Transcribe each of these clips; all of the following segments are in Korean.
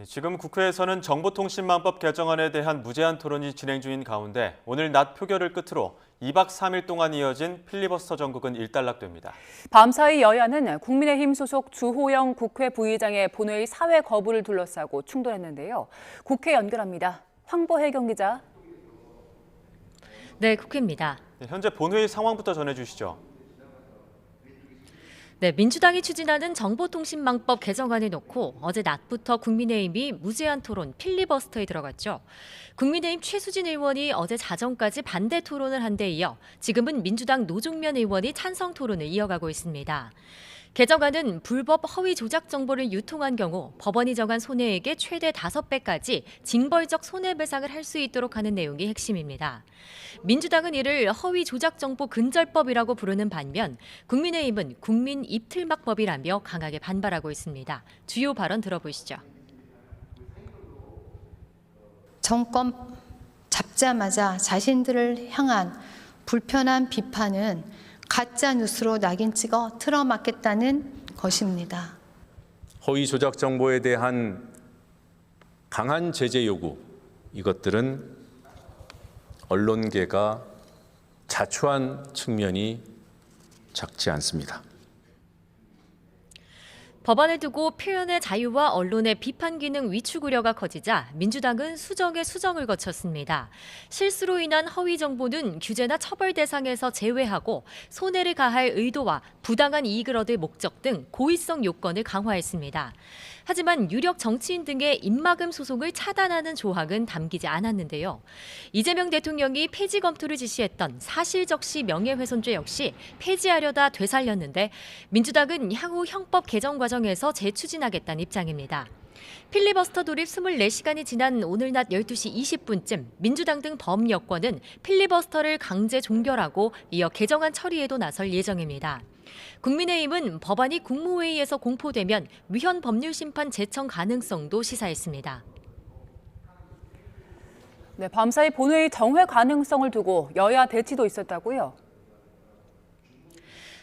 네, 지금 국회에서는 정보통신망법 개정안에 대한 무제한 토론이 진행 중인 가운데 오늘 낮 표결을 끝으로 2박 3일 동안 이어진 필리버스터 전국은 일단락됩니다. 밤사이 여야는 국민의힘 소속 주호영 국회 부의장의 본회의 사회 거부를 둘러싸고 충돌했는데요. 국회 연결합니다. 황보혜 경 기자. 네, 국회입니다. 네, 현재 본회의 상황부터 전해주시죠. 네, 민주당이 추진하는 정보통신망법 개정안을 놓고 어제 낮부터 국민의힘이 무제한 토론 필리버스터에 들어갔죠. 국민의힘 최수진 의원이 어제 자정까지 반대 토론을 한 데 이어 지금은 민주당 노종면 의원이 찬성 토론을 이어가고 있습니다. 개정안은 불법 허위 조작 정보를 유통한 경우 법원이 정한 손해액의 최대 5배까지 징벌적 손해배상을 할 수 있도록 하는 내용이 핵심입니다. 민주당은 이를 허위 조작 정보 근절법이라고 부르는 반면 국민의힘은 국민 입틀막법이라며 강하게 반발하고 있습니다. 주요 발언 들어보시죠. 정권 잡자마자 자신들을 향한 불편한 비판은 가짜 뉴스로 낙인 찍어 틀어막겠다는 것입니다. 허위 조작 정보에 대한 강한 제재 요구 이것들은 언론계가 자초한 측면이 작지 않습니다. 법안을 두고 표현의 자유와 언론의 비판 기능 위축 우려가 커지자 민주당은 수정에 수정을 거쳤습니다. 실수로 인한 허위 정보는 규제나 처벌 대상에서 제외하고 손해를 가할 의도와 부당한 이익을 얻을 목적 등 고의성 요건을 강화했습니다. 하지만 유력 정치인 등의 입막음 소송을 차단하는 조항은 담기지 않았는데요. 이재명 대통령이 폐지 검토를 지시했던 사실적시 명예훼손죄 역시 폐지하려다 되살렸는데 민주당은 향후 형법 개정 과정에서 재추진하겠다는 입장입니다. 필리버스터 돌입 24시간이 지난 오늘 낮 12시 20분쯤 민주당 등 범여권은 필리버스터를 강제 종결하고 이어 개정안 처리에도 나설 예정입니다. 국민의힘은 법안이 국무회의에서 공포되면 위헌 법률 심판 제청 가능성도 시사했습니다. 네, 밤사이 본회의 정회 가능성을 두고 여야 대치도 있었다고요.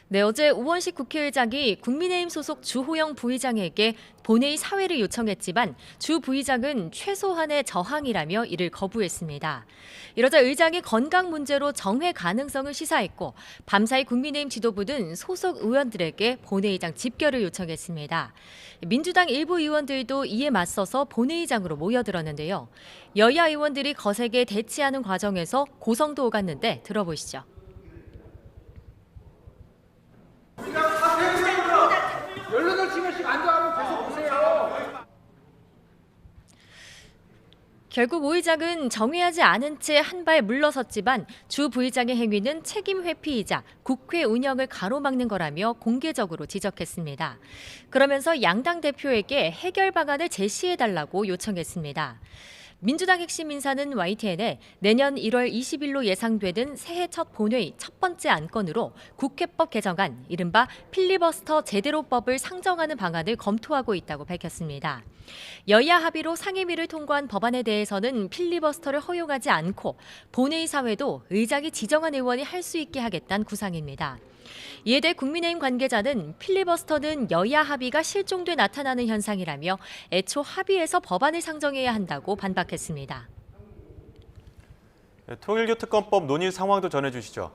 네, 어제 우원식 국회의장이 국민의힘 소속 주호영 부의장에게 본회의 사회를 요청했지만 주 부의장은 최소한의 저항이라며 이를 거부했습니다. 이러자 의장이 건강 문제로 정회 가능성을 시사했고 밤사이 국민의힘 지도부는 소속 의원들에게 본회의장 집결을 요청했습니다. 민주당 일부 의원들도 이에 맞서서 본회의장으로 모여들었는데요. 여야 의원들이 거세게 대치하는 과정에서 고성도 오갔는데 들어보시죠. 연락을 지금씩 안 좋아하면 계속 보세요. 결국 오 의장은 정의하지 않은 채 한 발 물러섰지만 주 부의장의 행위는 책임 회피이자 국회 운영을 가로막는 거라며 공개적으로 지적했습니다. 그러면서 양당 대표에게 해결 방안을 제시해달라고 요청했습니다. 민주당 핵심 인사는 YTN에 내년 1월 20일로 예상되는 새해 첫 본회의 첫 번째 안건으로 국회법 개정안 이른바 필리버스터 제대로법을 상정하는 방안을 검토하고 있다고 밝혔습니다. 여야 합의로 상임위를 통과한 법안에 대해서는 필리버스터를 허용하지 않고 본회의 사회도 의장이 지정한 의원이 할 수 있게 하겠다는 구상입니다. 이에 대해 국민의힘 관계자는 필리버스터는 여야 합의가 실종돼 나타나는 현상이라며 애초 합의해서 법안을 상정해야 한다고 반박했습니다. 네, 통일교 특검법 논의 상황도 전해주시죠.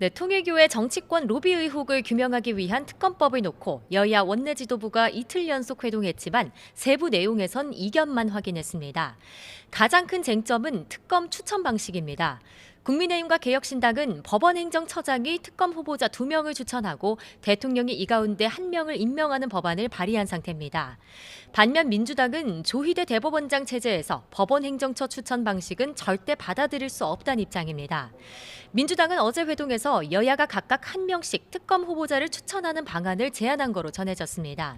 네, 통일교의 정치권 로비 의혹을 규명하기 위한 특검법을 놓고 여야 원내 지도부가 이틀 연속 회동했지만 세부 내용에선 이견만 확인했습니다. 가장 큰 쟁점은 특검 추천 방식입니다. 국민의힘과 개혁신당은 법원 행정처장이 특검 후보자 두명을 추천하고 대통령이 이 가운데 한명을 임명하는 법안을 발의한 상태입니다. 반면 민주당은 조희대 대법원장 체제에서 법원 행정처 추천 방식은 절대 받아들일 수 없다는 입장입니다. 민주당은 어제 회동에서 여야가 각각 한 명씩 특검 후보자를 추천하는 방안을 제안한 거로 전해졌습니다.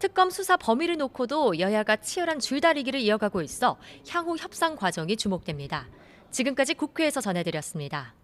특검 수사 범위를 놓고도 여야가 치열한 줄다리기를 이어가고 있어 향후 협상 과정이 주목됩니다. 지금까지 국회에서 전해드렸습니다.